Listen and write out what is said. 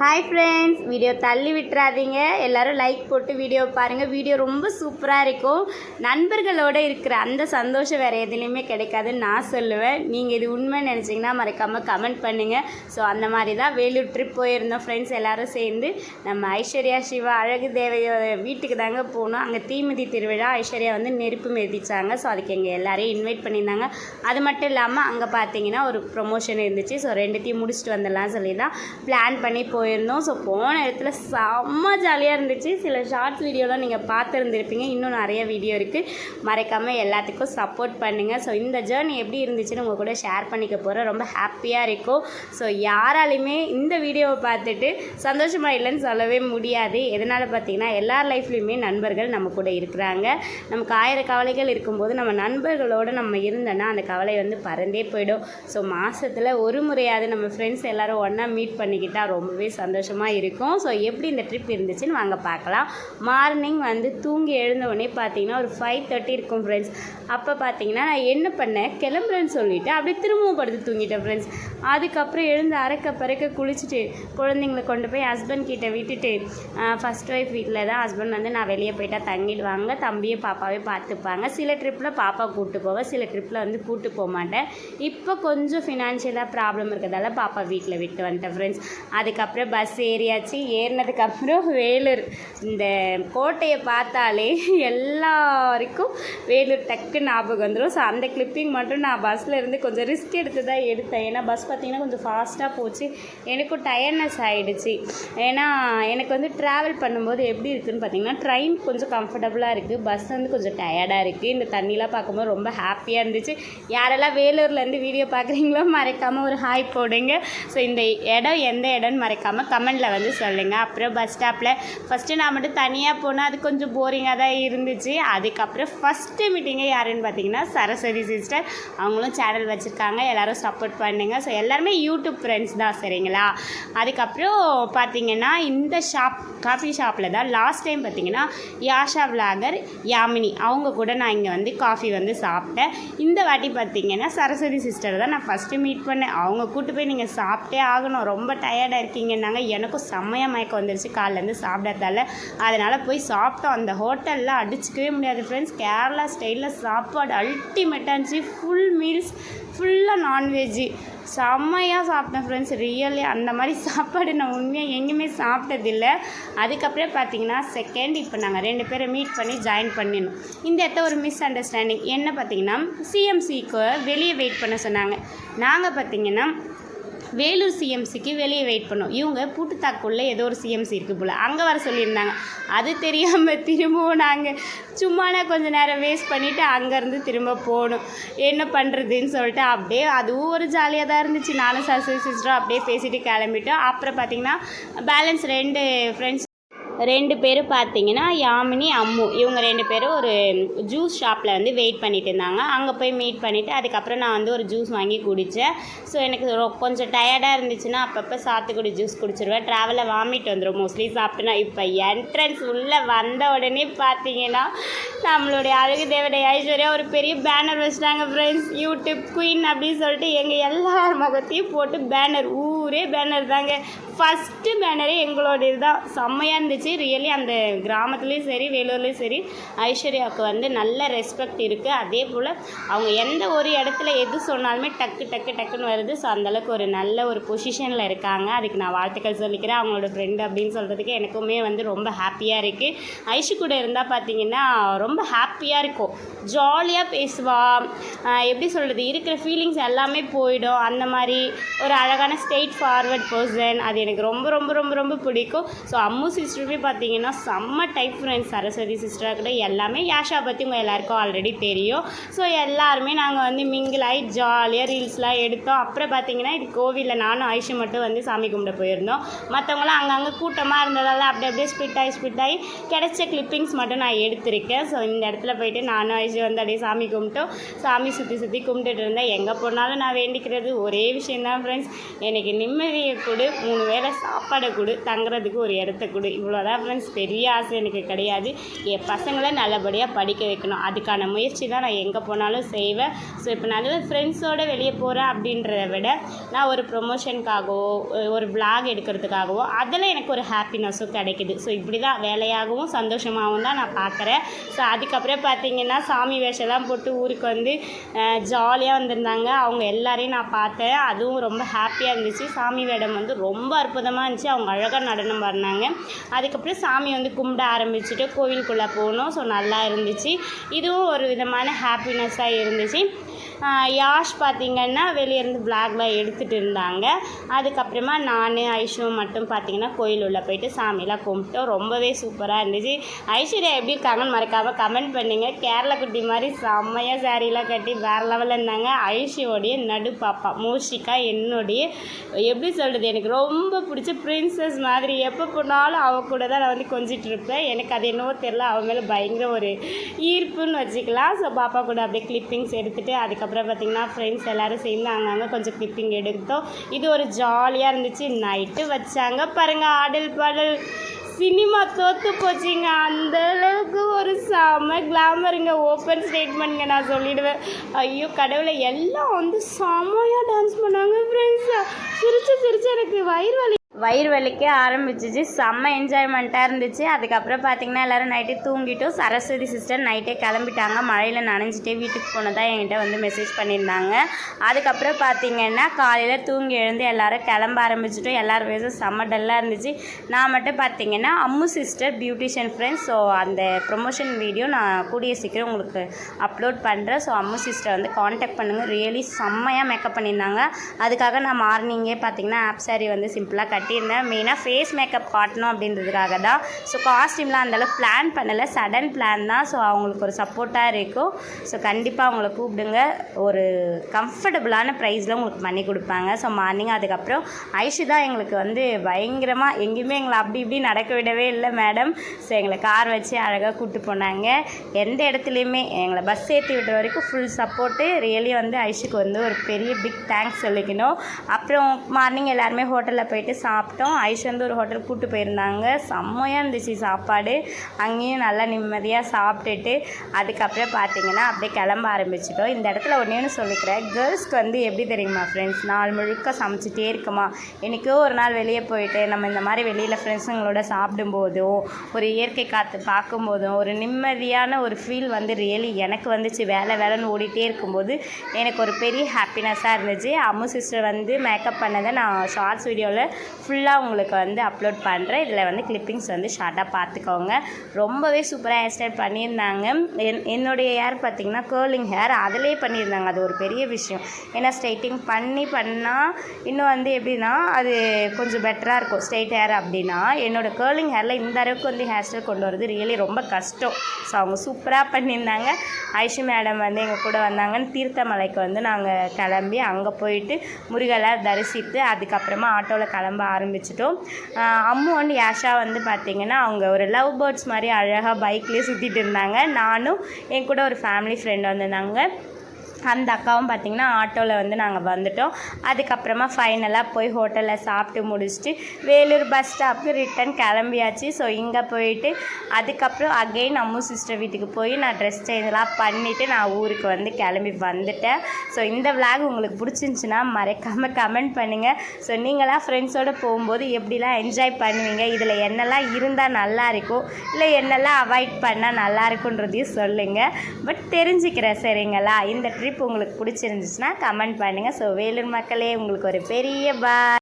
Hi friends video தள்ளி விட்டுறாதீங்க. எல்லோரும் லைக் போட்டு வீடியோ பாருங்கள் வீடியோ ரொம்ப சூப்பராக இருக்கும். நண்பர்களோட இருக்கிற அந்த சந்தோஷம் வேறு எதுலேயுமே கிடைக்காதுன்னு நான் சொல்லுவேன். நீங்கள் இது உண்மை நினச்சிங்கன்னா மறக்காமல் கமெண்ட் பண்ணுங்கள் ஸோ அந்த மாதிரி தான் வேலூர் ட்ரிப் போயிருந்தோம் ஃப்ரெண்ட்ஸ் எல்லோரும் சேர்ந்து நம்ம ஐஸ்வர்யா சிவா அழகு தேவையோட வீட்டுக்கு தாங்க போனோம். அங்கே தீமிதி திருவிழா ஐஸ்வர்யா வந்து நெருப்பு மிதிச்சாங்க. ஸோ அதுக்கு எங்கள் எல்லாரையும் இன்வைட் பண்ணியிருந்தாங்க. அது மட்டும் இல்லாமல் அங்கே பார்த்தீங்கன்னா ஒரு ப்ரொமோஷன் இருந்துச்சு. ஸோ ரெண்டுத்தையும் முடிச்சுட்டு வந்துடலாம் சொல்லி தான் பிளான் பண்ணி போய் போயிருந்தோம். ஸோ போன இடத்துல செம்ம ஜாலியாக இருந்துச்சு. சில ஷார்ட்ஸ் வீடியோலாம் நீங்கள் பார்த்துருந்துருப்பீங்க. இன்னும் நிறைய வீடியோ இருக்குது மறைக்காமல் எல்லாத்துக்கும் சப்போர்ட் பண்ணுங்கள் ஸோ இந்த ஜேர்னி எப்படி இருந்துச்சுன்னு உங்கள் கூட ஷேர் பண்ணிக்க போகிறேன் ரொம்ப ஹாப்பியாக இருக்கும். ஸோ யாராலையுமே இந்த வீடியோவை பார்த்துட்டு சந்தோஷமாக இல்லைன்னு சொல்லவே முடியாது. எதனால் பார்த்தீங்கன்னா எல்லார் லைஃப்லையுமே நண்பர்கள் நம்ம கூட இருக்கிறாங்க. நமக்கு ஆயிரம் கவலைகள் இருக்கும்போது நம்ம நண்பர்களோடு நம்ம இருந்தோன்னா அந்த கவலை வந்து பறந்தே போயிடும். ஸோ மாதத்தில் ஒரு முறையாவது நம்ம ஃப்ரெண்ட்ஸ் எல்லோரும் ஒன்றா மீட் பண்ணிக்கிட்டால் ரொம்பவே சந்தோஷமாக இருக்கும். ஸோ எப்படி இந்த ட்ரிப் இருந்துச்சுன்னு வாங்க பார்க்கலாம். மார்னிங் வந்து தூங்கி எழுந்த உடனே பார்த்தீங்கன்னா ஒரு ஃபைவ் தேர்ட்டி இருக்கும் ஃப்ரெண்ட்ஸ் அப்போ பார்த்தீங்கன்னா நான் என்ன பண்ணேன்? கிளம்புறேன்னு சொல்லிவிட்டு அப்படியே திரும்பவும் படுத்து தூங்கிட்டேன் ஃப்ரெண்ட்ஸ் அதுக்கப்புறம் எழுந்து அரைக்க பறக்க குளிச்சுட்டு குழந்தைங்கள கொண்டு போய் ஹஸ்பண்ட் கிட்டே விட்டுட்டு ஃபஸ்ட் ஒய்ஃப் வீட்டில் தான் ஹஸ்பண்ட் வந்து நான் வெளியே போயிட்டா தங்கிடுவாங்க. தம்பியை பாப்பாவே பார்த்துப்பாங்க. சில ட்ரிப்பில் பாப்பா கூப்பிட்டு போவேன் சில ட்ரிப்பில் வந்து கூப்பிட்டு போக மாட்டேன். இப்போ கொஞ்சம் ஃபினான்ஷியலாக ப்ராப்ளம் இருக்கிறதால பாப்பா வீட்டில் விட்டு வந்துட்டேன் ஃப்ரெண்ட்ஸ் அதுக்கப்புறம் பஸ் ஏறியாச்சு. ஏறினதுக்கப்புறம் வேலூர். இந்த கோட்டையை பார்த்தாலே எல்லாருக்கும் வேலூர் டக்கு ஞாபகம் வந்துடும் ஸோ அந்த கிளிப்பிங் மட்டும் நான் பஸ்ஸில் இருந்து கொஞ்சம் ரிஸ்க் எடுத்து தான் எடுத்தேன். ஏன்னா பஸ் பார்த்திங்கன்னா கொஞ்சம் ஃபாஸ்ட்டாக போச்சு. எனக்கும் டயர்னஸ் ஆகிடுச்சு ஏன்னா எனக்கு வந்து ட்ராவல் பண்ணும்போது எப்படி இருக்குதுன்னு பார்த்தீங்கன்னா ட்ரெயின் கொஞ்சம் கம்ஃபர்டபுளாக இருக்குது பஸ் வந்து கொஞ்சம் டயர்டாக இருக்குது இந்த தண்ணிலாம் பார்க்கும்போது ரொம்ப ஹாப்பியாக இருந்துச்சு. யாரெல்லாம் வேலூர்லேருந்து வீடியோ பார்க்குறீங்களோ மறைக்காமல் ஒரு ஹாய் போடுங்க. ஸோ இந்த இடம் எந்த இடம்னு மறைக்காமல் கமெண்டில் வந்து சொல்லுங்கள் அப்புறம் பஸ் ஸ்டாப்பில் ஃபஸ்ட்டு நான் மட்டும் தனியாக போனால் அது கொஞ்சம் போரிங்காக தான் இருந்துச்சு. அதுக்கப்புறம் ஃபஸ்ட்டு மீட்டிங்கே யாருன்னு பார்த்தீங்கன்னா சரஸ்வதி சிஸ்டர் அவங்களும் சேனல் வச்சுருக்காங்க. எல்லோரும் சப்போர்ட் பண்ணுங்க. ஸோ எல்லாருமே யூடியூப் ஃப்ரெண்ட்ஸ் தான் சரிங்களா? அதுக்கப்புறம் பார்த்தீங்கன்னா இந்த ஷாப் காஃபி ஷாப்பில் தான் லாஸ்ட் டைம் பார்த்தீங்கன்னா யாஷா விலாகர் யாமினி அவங்க கூட நான் இங்கே வந்து காஃபி வந்து சாப்பிட்டேன். இந்த வாட்டி பார்த்தீங்கன்னா சரஸ்வதி சிஸ்டர் தான் நான் ஃபஸ்ட்டு மீட் பண்ணேன். அவங்க கூட்டு போய் நீங்கள் சாப்பிட்டே ஆகணும். ரொம்ப டயர்டாக இருக்கீங்கன்னாங்க எனக்கும் செம்மையாக மயக்கம் வந்துருச்சு. காலைலேருந்து சாப்பிடாதால அதனால் போய் சாப்பிட்டோம். அந்த ஹோட்டலில் அடிச்சுக்கவே முடியாது ஃப்ரெண்ட்ஸ் கேரளா ஸ்டைலில் சாப்பாடு அல்டிமேட்டாக இருந்துச்சு. ஃபுல் மீல்ஸ் ஃபுல்லாக நான்வெஜ்ஜு செம்மையாக சாப்பிட்டேன் ஃப்ரெண்ட்ஸ் ரியலி அந்த மாதிரி சாப்பாடு நான் உண்மையாக எங்கேயுமே சாப்பிட்டதில்லை. அதுக்கப்புறம் பார்த்தீங்கன்னா செகண்ட் இப்போ நாங்கள் ரெண்டு பேரை மீட் பண்ணி ஜாயின் பண்ணிடணும் இந்த இடத்த ஒரு மிஸ் அண்டர்ஸ்டாண்டிங் என்ன பார்த்தீங்கன்னா சிஎம்சிக்கு வெளியே வெயிட் பண்ண சொன்னாங்க. நாங்கள் பார்த்தீங்கன்னா வேலூர் சிஎம்சிக்கு வெளியே வெயிட் பண்ணோம். இவங்க பூட்டுத்தாக்குள்ளே ஏதோ ஒரு சிஎம்சி இருக்குது போல். அங்கே வர சொல்லியிருந்தாங்க. அது தெரியாமல் திரும்பவும் நாங்கள் சும்மானா கொஞ்சம் நேரம் வேஸ்ட் பண்ணிவிட்டு அங்கேருந்து திரும்ப போகணும் என்ன பண்ணுறதுன்னு சொல்லிட்டு அப்படியே அதுவும் ஒரு ஜாலியாக தான் இருந்துச்சு. நானும் சரஸ்வதி சிஸ்டரும் அப்படியே பேசிட்டு கிளம்பிட்டோம். அப்புறம் பார்த்திங்கன்னா பேலன்ஸ் ரெண்டு ஃப்ரெண்ட்ஸ் ரெண்டு பேரும் பார்த்தீங்கன்னா யாமினி அம்மு. இவங்க ரெண்டு பேரும் ஒரு ஜூஸ் ஷாப்பில் வந்து வெயிட் பண்ணிட்டு இருந்தாங்க. அங்கே போய் மீட் பண்ணிவிட்டு அதுக்கப்புறம் நான் வந்து ஒரு ஜூஸ் வாங்கி குடித்தேன் ஸோ எனக்கு ரொ- கொஞ்சம் டயர்டாக இருந்துச்சுன்னா அப்பப்போ சாத்துக்குடி ஜூஸ் குடிச்சிருவேன். ட்ராவலில் வாமிட் வந்துடும் மோஸ்ட்லி சாப்பிட்டுனா இப்போ என்ட்ரன்ஸ் உள்ளே வந்த உடனே பார்த்தீங்கன்னா நம்மளுடைய அழகு தேவடைய ஐஸ்வர்யா ஒரு பெரிய பேனர் வச்சுட்டாங்க ஃப்ரெண்ட்ஸ் யூடியூப் குயின் அப்படின்னு சொல்லிட்டு எங்கள் எல்லார் முகத்தையும் போட்டு பேனர் ஊரே பேனர் தாங்க. ஃபஸ்ட்டு பேனரே எங்களோட இதுதான் செம்மையாக இருந்துச்சு. ரியலி அந்த கிராமத்துலேயும் சரி வேலூர்லேயும் சரி ஐஸ்வர்யாவுக்கு வந்து நல்ல ரெஸ்பெக்ட் இருக்குது அதே போல் அவங்க எந்த ஒரு இடத்துல எது சொன்னாலுமே டக்கு டக்கு டக்குன்னு வருது. ஸோ அந்தளவுக்கு ஒரு நல்ல ஒரு பொசிஷனில் இருக்காங்க. அதுக்கு நான் வாழ்த்துக்கள் சொல்லிக்கிறேன். அவங்களோட ஃப்ரெண்டு அப்படின்னு சொல்கிறதுக்கு எனக்குமே வந்து ரொம்ப ஹாப்பியாக இருக்குது ஐஷு கூட இருந்தால் பார்த்தீங்கன்னா ரொம்ப ஹாப்பி ஹாப்பியாக இருக்கும் ஜாலியாக பேசுவாள் எப்படி சொல்கிறது இருக்கிற ஃபீலிங்ஸ் எல்லாமே போயிடும். அந்த மாதிரி ஒரு அழகான ஸ்ட்ரெயிட் ஃபார்வர்ட் பர்சன் அது எனக்கு ரொம்ப ரொம்ப ரொம்ப ரொம்ப பிடிக்கும். ஸோ அம்மு சிஸ்டருமே பார்த்தீங்கன்னா செம்ம டைப் ஃப்ரெண்ட்ஸ் சரஸ்வதி சிஸ்டராக கூட எல்லாமே யாஷா பற்றி உங்கள் எல்லாருக்கும் ஆல்ரெடி தெரியும். ஸோ எல்லாருமே நாங்கள் வந்து மிங்கிள் ஆகி ஜாலியாக ரீல்ஸ்லாம் எடுத்தோம். அப்புறம் பார்த்தீங்கன்னா இது கோவிலில் நானும் ஐஷு மட்டும் வந்து சாமி கும்பிட போயிருந்தோம். மற்றவங்களாம் அங்கங்கே கூட்டமாக இருந்ததால் அப்படி அப்படியே ஸ்பிட் ஆகி ஸ்பிட் ஆகி கிடைச்ச கிளிப்பிங்ஸ் மட்டும் நான் எடுத்திருக்கேன். ஸோ இந்த இடத்துல இடத்துல போயிட்டு நானும் ஐஷு வந்து அப்படியே சாமி கும்பிட்டோம். சாமி சுற்றி சுற்றி கும்பிட்டுட்டு இருந்தேன் எங்கே போனாலும் நான் வேண்டிக்கிறது ஒரே விஷயந்தான் ஃப்ரெண்ட்ஸ் எனக்கு நிம்மதியை கொடு மூணு வேளை சாப்பாடை கொடு தங்குறதுக்கு ஒரு இடத்த கொடு. இவ்வளோதான் ஃப்ரெண்ட்ஸ் பெரிய ஆசை எனக்கு கிடையாது. என் பசங்களை நல்லபடியாக படிக்க வைக்கணும். அதுக்கான முயற்சி தான் நான் எங்கே போனாலும் செய்வேன். ஸோ இப்போ நான் ஃப்ரெண்ட்ஸோடு வெளியே போகிறேன் அப்படின்றத விட நான் ஒரு ப்ரொமோஷனுக்காகவோ ஒரு vlog எடுக்கிறதுக்காகவோ அதில் எனக்கு ஒரு ஹாப்பினஸும் கிடைக்குது. ஸோ இப்படி தான் வேலையாகவும் சந்தோஷமாகவும் தான் நான் பார்க்குறேன் ஸோ அதுக்கப்புறம் பார்த்தீங்கன்னா சாமி வேஷம்லாம் போட்டு ஊருக்கு வந்து ஜாலியாக வந்திருந்தாங்க. அவங்க எல்லாரையும் நான் பார்த்தேன். அதுவும் ரொம்ப ஹாப்பியாக இருந்துச்சு. சாமி வேடம் வந்து ரொம்ப அற்புதமாக இருந்துச்சு. அவங்க அழகாக நடனம் பண்ணாங்க அதுக்கப்புறம் சாமி வந்து கும்பிட ஆரம்பிச்சுட்டு கோவிலுக்குள்ளே போனோம். ஸோ நல்லா இருந்துச்சு. இதுவும் ஒரு விதமான ஹாப்பினஸ்ஸாக இருந்துச்சு. யாஷ் பார்த்திங்கன்னா வெளியே இருந்து எடுத்துகிட்டு இருந்தாங்க. அதுக்கப்புறமா நான் ஐஷுவும் மட்டும் பார்த்திங்கன்னா கோயில் உள்ளே போயிட்டு சாமியெலாம் கும்பிட்டோம். ரொம்பவே சூப்பராக இருந்துச்சு. ஐஸ்வர்யா எப்படி இருக்காங்கன்னு மறக்காமல் கமெண்ட் பண்ணி பண்ணுங்க கேரளா குட்டி மாதிரி செம்மையாக சாரீலாம் கட்டி வேறு லெவலில் இருந்தாங்க. ஐஷியோடைய நடு பாப்பா மோஷிகா என்னுடைய எப்படி சொல்கிறது எனக்கு ரொம்ப பிடிச்ச பிரின்சஸ் மாதிரி. எப்போ போனாலும் அவள் கூட தான் நான் வந்து கொஞ்சிட்டு இருப்பேன். எனக்கு அது என்னவோ தெரில அவள் மேலே பயங்கர ஒரு ஈர்ப்புன்னு வச்சுக்கலாம். ஸோ பாப்பா கூட அப்படியே கிளிப்பிங்ஸ் எடுத்துகிட்டு அதுக்கப்புறம் பார்த்திங்கன்னா ஃப்ரெண்ட்ஸ் எல்லோரும் சேர்ந்து அங்கங்கே கொஞ்சம் கிளிப்பிங் எடுத்தோம். இது ஒரு ஜாலியாக இருந்துச்சு. நைட்டு வச்சாங்க. பாருங்கள் ஆடல் பாடல். சினிமா தோத்து போச்சுங்க. அந்த அளவுக்கு ஒரு செம கிளாமருங்க ஓப்பன் ஸ்டேட்மெண்ட்ங்க நான் சொல்லிடுவேன். ஐயோ கடவுளை எல்லாம் வந்து செமையாக டான்ஸ் பண்ணாங்க ஃப்ரெண்ட்ஸ் சிரிச்சு சிரிச்சு எனக்கு வயிறு வலி வயிறு வலிக்க ஆரம்பிச்சிச்சு. செம்ம என்ஜாய்மெண்ட்டாக இருந்துச்சு. அதுக்கப்புறம் பார்த்தீங்கன்னா எல்லோரும் நைட்டே தூங்கிட்டோம். சரஸ்வதி சிஸ்டர் நைட்டே கிளம்பிட்டாங்க. மழையில் நனைஞ்சிட்டே வீட்டுக்கு போனதா என்கிட்ட வந்து மெசேஜ் பண்ணியிருந்தாங்க. அதுக்கப்புறம் பார்த்தீங்கன்னா காலையில் தூங்கி எழுந்து எல்லோரும் கிளம்ப ஆரம்பிச்சிட்டோம். எல்லாரும் பேசும் செம்ம டல்லாக இருந்துச்சு. நான் மட்டும் பார்த்தீங்கன்னா Ammu sister beautician friends so அந்த ப்ரொமோஷன் வீடியோ நான் கூடிய சீக்கிரம் உங்களுக்கு அப்லோட் பண்ணுறேன் ஸோ அம்மு சிஸ்டர் வந்து காண்டாக்ட் பண்ணுங்கள் ரியலி செம்மையாக மேக்கப் பண்ணியிருந்தாங்க. அதுக்காக நான் மார்னிங்கே பார்த்தீங்கன்னா ஆப் சாரி வந்து சிம்பிளாக கட்டியிருந்தேன் மெயினாக ஃபேஸ் மேக்கப் காட்டணும் அப்படின்றதுக்காக தான். ஸோ காஸ்ட்யூம்லாம் அந்தளவுக்கு பிளான் பண்ணலை. சடன் பிளான் தான். ஸோ அவங்களுக்கு ஒரு சப்போர்ட்டாக இருக்கும். ஸோ கண்டிப்பாக அவங்கள கூப்பிடுங்க. ஒரு கம்ஃபர்டபுளான ப்ரைஸில் உங்களுக்கு பண்ணி கொடுப்பாங்க. ஸோ மார்னிங் அதுக்கப்புறம் ஐஷு தான் எங்களுக்கு வந்து பயங்கரமாக எங்கேயுமே எங்களை அப்படி இப்படி நடக்க விடவே இல்லை மேடம் ஸோ எங்களை கார் வச்சு அழகாக கூப்பிட்டு போனாங்க. எந்த இடத்துலையுமே எங்களை பஸ் ஏற்றி விடுற வரைக்கும் ஃபுல் சப்போர்ட்டு ரியலி வந்து ஐஷுக்கு வந்து ஒரு பெரிய பிக் தேங்க்ஸ் சொல்லிக்கணும். அப்புறம் மார்னிங் எல்லாருமே ஹோட்டலில் போயிட்டு சா சாப்பிட்டோம். ஐஷந்தூர் ஒரு ஹோட்டல் கூப்பிட்டு போயிருந்தாங்க. செம்மையாக இருந்துச்சு சாப்பாடு. அங்கேயும் நல்லா நிம்மதியாக சாப்பிட்டுட்டு அதுக்கப்புறம் பார்த்தீங்கன்னா அப்படியே கிளம்ப ஆரம்பிச்சிட்டோம். இந்த இடத்துல ஒன்றே ஒன்று சொல்லிக்கிறேன். கேர்ள்ஸ்க்கு வந்து எப்படி தெரியுமா ஃப்ரெண்ட்ஸ் நாள் முழுக்க சமைச்சிட்டே இருக்குமா? என்றைக்கோ ஒரு நாள் வெளியே போயிட்டு நம்ம இந்த மாதிரி வெளியில் ஃப்ரெண்ட்ஸுங்களோட சாப்பிடும்போதும் ஒரு இயற்கை காற்று பார்க்கும்போதும் ஒரு நிம்மதியான ஒரு ஃபீல் வந்து ரியலி எனக்கு வந்துச்சு. வேலை வேலைன்னு ஓடிட்டே இருக்கும்போது எனக்கு ஒரு பெரிய ஹாப்பினஸ்ஸாக இருந்துச்சு. அம்மு சிஸ்டர் வந்து மேக்கப் பண்ணதை நான் ஷார்ட்ஸ் வீடியோவில் ஃபுல்லாக உங்களுக்கு வந்து அப்லோட் பண்ணுறேன் இதில் வந்து கிளிப்பிங்ஸ் வந்து ஷார்ட்டாக பார்த்துக்கோங்க ரொம்பவே சூப்பராக ஹேர் ஸ்டைல் பண்ணியிருந்தாங்க. என் என்னுடைய ஹேர் பார்த்திங்கன்னா கேர்லிங் ஹேர் அதிலே பண்ணியிருந்தாங்க. அது ஒரு பெரிய விஷயம். ஏன்னா ஸ்ட்ரைட்டிங் பண்ணி பண்ணால் இன்னும் வந்து எப்படின்னா அது கொஞ்சம் பெட்டராக இருக்கும். ஸ்ட்ரைட் ஹேர் அப்படின்னா என்னோடய கேர்லிங் ஹேரில் இந்த அளவுக்கு வந்து ஹேர் ஸ்டைல் கொண்டு வரது ரியலி ரொம்ப கஷ்டம். ஸோ அவங்க சூப்பராக பண்ணியிருந்தாங்க. ஐஷு மேடம் வந்து எங்கள் கூட வந்தாங்கன்னு தீர்த்தமலைக்கு வந்து நாங்கள் கிளம்பி அங்கே போயிட்டு முருகலை தரிசித்து அதுக்கப்புறமா ஆட்டோவில் கிளம்ப ஆரம்பிச்சிட்டோம். அம்மு வந்து யாஷா வந்து பார்த்திங்கன்னா அவங்க ஒரு லவ் பேர்ட்ஸ் மாதிரி அழகாக பைக்லேயே சுற்றிட்டு இருந்தாங்க. நானும் என் கூட ஒரு ஃபேமிலி ஃப்ரெண்ட் வந்திருந்தாங்க. அந்த அக்காவும் பார்த்திங்கன்னா ஆட்டோவில் வந்து நாங்கள் வந்துட்டோம். அதுக்கப்புறமா ஃபைனலாக போய் ஹோட்டலில் சாப்பிட்டு முடிச்சுட்டு வேலூர் பஸ் ஸ்டாப்புக்கு ரிட்டன் கிளம்பியாச்சு. ஸோ இங்கே போயிட்டு அதுக்கப்புறம் அகெயின் அம்மு சிஸ்டர் வீட்டுக்கு போய் நான் ட்ரெஸ் சேஞ்செலாம் பண்ணிவிட்டு நான் ஊருக்கு வந்து கிளம்பி வந்துட்டேன். ஸோ இந்த விளாக் உங்களுக்கு பிடிச்சிருந்துச்சின்னா மறைக்காமல் கமெண்ட் பண்ணுங்கள் ஸோ நீங்களாம் ஃப்ரெண்ட்ஸோடு போகும்போது எப்படிலாம் என்ஜாய் பண்ணுவீங்க? இதில் என்னெல்லாம் இருந்தால் நல்லாயிருக்கும் இல்லை என்னெல்லாம் அவாய்ட் பண்ணால் நல்லா இருக்குன்றதையும் சொல்லுங்கள் பட் தெரிஞ்சுக்கிறேன் சரிங்களா? இந்த ட்ரிப் உங்களுக்கு பிடிச்சிருந்துச்சுன்னா கமெண்ட் பண்ணுங்கள் ஸோ வேலூர் மக்களே உங்களுக்கு ஒரு பெரிய பா